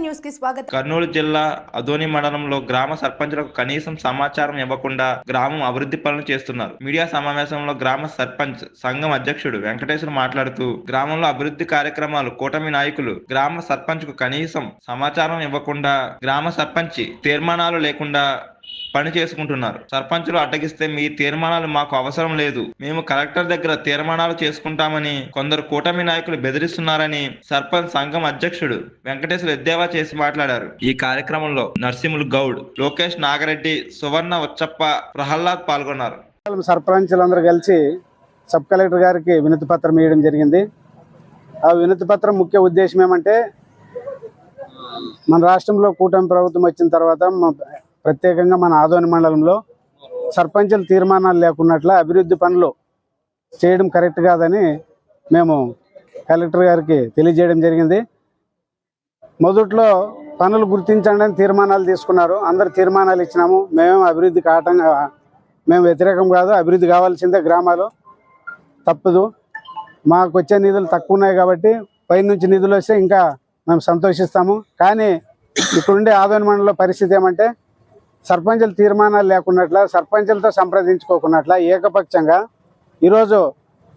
న్యూస్కి స్వాగతం. కర్నూలు జిల్లా అదోని మండలంలో గ్రామ సర్పంచ్లకు కనీసం సమాచారం ఇవ్వకుండా గ్రామం అభివృద్ధి పనులు చేస్తున్నారు. మీడియా సమావేశంలో గ్రామ సర్పంచ్ సంఘం అధ్యక్షుడు వెంకటేశ్వర మాట్లాడుతూ గ్రామంలో అభివృద్ధి కార్యక్రమాలు కూటమి నాయకులు గ్రామ సర్పంచ్కు కనీసం సమాచారం ఇవ్వకుండా గ్రామ సర్పంచ్ తీర్మానాలు లేకుండా పని చేసుకుంటున్నారు. సర్పంచులు అడ్డగిస్తే మీ తీర్మానాలు మాకు అవసరం లేదు. మేము కలెక్టర్ దగ్గర తీర్మానాలు చేసుకుంటామని కొందరు కూటమి నాయకులు బెదిరిస్తున్నారని సర్పంచ్ సంఘం అధ్యక్షుడు వెంకటేశ్వర ఎద్దేవా చేసి మాట్లాడారు. ఈ కార్యక్రమంలో నర్సింహులు గౌడ్ లోకేష్ నాగరెడ్డి సువర్ణ ఉచ్చప్ప ప్రహ్లాద్ పాల్గొన్నారు. సర్పంచులందరూ కలిసి సబ్ కలెక్టర్ గారికి వినతి పత్రం ఇవ్వడం జరిగింది. ఆ వినతి పత్రం ముఖ్య ఉద్దేశం ఏమంటే మన రాష్ట్రంలో కూటమి ప్రభుత్వం వచ్చిన తర్వాత ప్రత్యేకంగా మన ఆదోని మండలంలో సర్పంచుల తీర్మానాలు లేకున్నట్ల అభివృద్ధి పనులు చేయడం కరెక్ట్ కాదని మేము కలెక్టర్ గారికి తెలియజేయడం జరిగింది. మొదట్లో పనులు గుర్తించండి అని తీర్మానాలు తీసుకున్నారు. అందరు తీర్మానాలు ఇచ్చినాము. మేమేం అభివృద్ధికి కావటం మేము వ్యతిరేకం కాదు అభివృద్ధి కావాల్సిందే గ్రామాలు. తప్పదు. మాకు వచ్చే నిధులు తక్కువ ఉన్నాయి కాబట్టి పైనుంచి నిధులు వస్తే ఇంకా మేము సంతోషిస్తాము. కానీ ఇక్కడుండే ఆదోని మండల పరిస్థితి ఏమంటే సర్పంచుల తీర్మానాలు లేకున్నట్ల సర్పంచులతో సంప్రదించుకోకున్నట్ల ఏకపక్షంగా ఈరోజు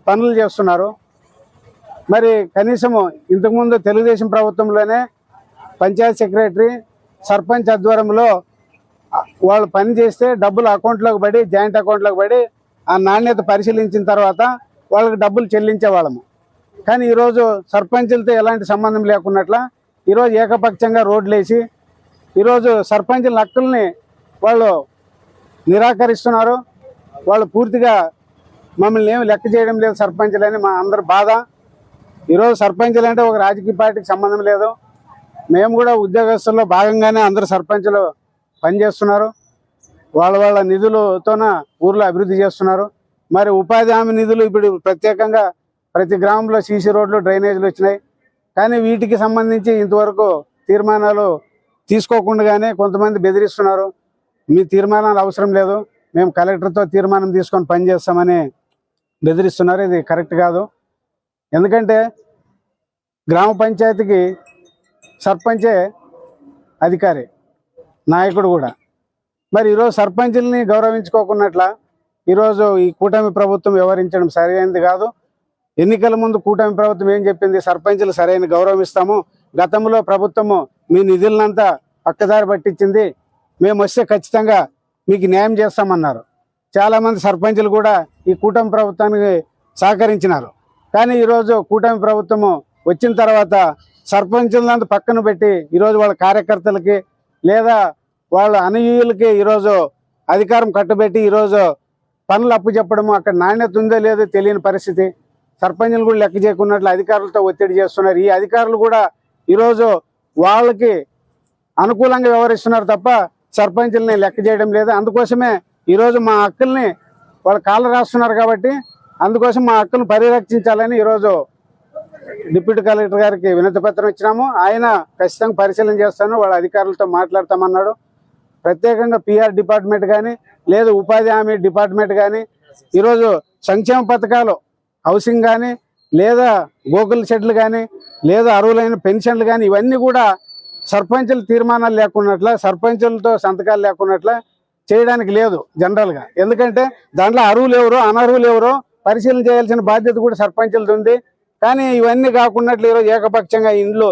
పనులు చేస్తున్నారు. మరి కనీసము ఇంతకుముందు తెలుగుదేశం ప్రభుత్వంలోనే పంచాయత్ సెక్రటరీ సర్పంచ్ ఆధ్వర్యంలో వాళ్ళు పని చేస్తే డబ్బులు అకౌంట్లోకి పడి జాయింట్ అకౌంట్లోకి పడి ఆ నాణ్యత పరిశీలించిన తర్వాత వాళ్ళకి డబ్బులు చెల్లించేవాళ్ళము కానీ ఈరోజు సర్పంచులతో ఎలాంటి సంబంధం లేకున్నట్ల ఈరోజు ఏకపక్షంగా రోడ్లు వేసి ఈరోజు సర్పంచుల హక్కుల్ని వాళ్ళు నిరాకరిస్తున్నారు. వాళ్ళు పూర్తిగా మమ్మల్ని ఏమి లెక్క చేయడం లేదు సర్పంచులని మా అందరి బాధ. ఈరోజు సర్పంచులు అంటే ఒక రాజకీయ పార్టీకి సంబంధం లేదు. మేము కూడా ఉద్యోగస్తుల్లో భాగంగానే అందరు సర్పంచులు పనిచేస్తున్నారు. వాళ్ళ వాళ్ళ నిధులతోన ఊర్లో అభివృద్ధి చేస్తున్నారు. మరి ఉపాధి హామీ నిధులు ఇప్పుడు ప్రత్యేకంగా ప్రతి గ్రామంలో సీసీ రోడ్లు డ్రైనేజీలు వచ్చినాయి. కానీ వీటికి సంబంధించి ఇంతవరకు తీర్మానాలు తీసుకోకుండానే కొంతమంది బెదిరిస్తున్నారు. మీ తీర్మానాలు అవసరం లేదు. మేము కలెక్టర్తో తీర్మానం తీసుకొని పనిచేస్తామని బెదిరిస్తున్నారు. ఇది కరెక్ట్ కాదు. ఎందుకంటే గ్రామ పంచాయతీకి సర్పంచే అధికారి నాయకుడు కూడా. మరి ఈరోజు సర్పంచుల్ని గౌరవించుకోకున్నట్ల ఈరోజు ఈ కూటమి ప్రభుత్వం వ్యవహరించడం సరైనది కాదు. ఎన్నికల ముందు కూటమి ప్రభుత్వం ఏం చెప్పింది? సర్పంచులు సరైన గౌరవం ఇస్తాము గతంలో ప్రభుత్వము మీ నిధులనంతా పక్కదారి పట్టించింది. మేము వస్తే ఖచ్చితంగా మీకు న్యాయం చేస్తామన్నారు. చాలామంది సర్పంచులు కూడా ఈ కూటమి ప్రభుత్వానికి సహకరించినారు. కానీ ఈరోజు కూటమి ప్రభుత్వము వచ్చిన తర్వాత సర్పంచులంతా పక్కన పెట్టి ఈరోజు వాళ్ళ కార్యకర్తలకి లేదా వాళ్ళ అనుయూయులకి ఈరోజు అధికారం కట్టబెట్టి ఈరోజు పనులు అప్పు చెప్పడము అక్కడ నాణ్యత ఉందో లేదో తెలియని పరిస్థితి. సర్పంచులు కూడా లెక్క చేయకున్నట్లు అధికారులతో ఒత్తిడి చేస్తున్నారు. ఈ అధికారులు కూడా ఈరోజు వాళ్ళకి అనుకూలంగా వ్యవహరిస్తున్నారు తప్ప సర్పంచుల్ని లెక్క చేయడం లేదు. అందుకోసమే ఈరోజు మా హక్కుల్ని వాళ్ళ కాళ్ళు రాస్తున్నారు కాబట్టి అందుకోసం మా హక్కును పరిరక్షించాలని ఈరోజు డిప్యూటీ కలెక్టర్ గారికి వినతి పత్రం ఇచ్చినాము. ఆయన ఖచ్చితంగా పరిశీలన చేస్తాను. వాళ్ళ అధికారులతో మాట్లాడతామన్నాడు. ప్రత్యేకంగా పిఆర్ డిపార్ట్మెంట్ కానీ లేదు ఉపాధి హామీ డిపార్ట్మెంట్ కానీ ఈరోజు సంక్షేమ పథకాలు హౌసింగ్ కానీ లేదా గోకుల షెడ్లు కానీ లేదా అరువులైన పెన్షన్లు కానీ ఇవన్నీ కూడా సర్పంచుల తీర్మానాలు లేకున్నట్ల సర్పంచులతో సంతకాలు లేకున్నట్ల చేయడానికి లేదు జనరల్గా ఎందుకంటే దాంట్లో అర్హులు ఎవరో అనర్హులు ఎవరో పరిశీలన చేయాల్సిన బాధ్యత కూడా సర్పంచులది ఉంది. కానీ ఇవన్నీ కాకున్నట్లు ఈరోజు ఏకపక్షంగా ఇండ్లు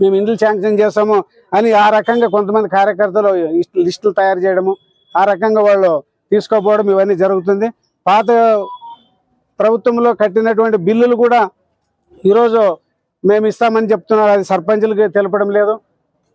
మేము ఇండ్లు శాంక్షన్ చేస్తాము అని ఆ రకంగా కొంతమంది కార్యకర్తలు లిస్టులు తయారు చేయడము ఆ రకంగా వాళ్ళు తీసుకోపోవడం ఇవన్నీ జరుగుతుంది. పాత ప్రభుత్వంలో కట్టినటువంటి బిల్లులు కూడా ఈరోజు మేము ఇస్తామని చెప్తున్నారు. అది సర్పంచులకి తెలపడం లేదు.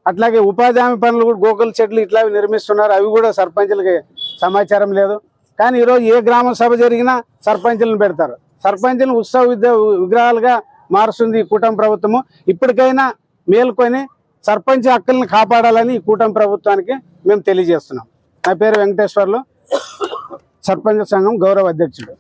అట్లాగే ఉపాధి హామీ పనులు కూడా గోకుల చెట్లు ఇట్లా నిర్మిస్తున్నారు. అవి కూడా సర్పంచులకి సమాచారం లేదు. కానీ ఈరోజు ఏ గ్రామ సభ జరిగినా సర్పంచులను పెడతారు. సర్పంచులను ఉత్సవ విద్య విగ్రహాలుగా మారుస్తుంది ఈ కూటమి ప్రభుత్వము. ఇప్పటికైనా మేల్కొని సర్పంచ్ హక్కులను కాపాడాలని ఈ కూటమి ప్రభుత్వానికి మేము తెలియజేస్తున్నాం. నా పేరు వెంకటేశ్వర్లు. సర్పంచ్ సంఘం గౌరవ అధ్యక్షుడు.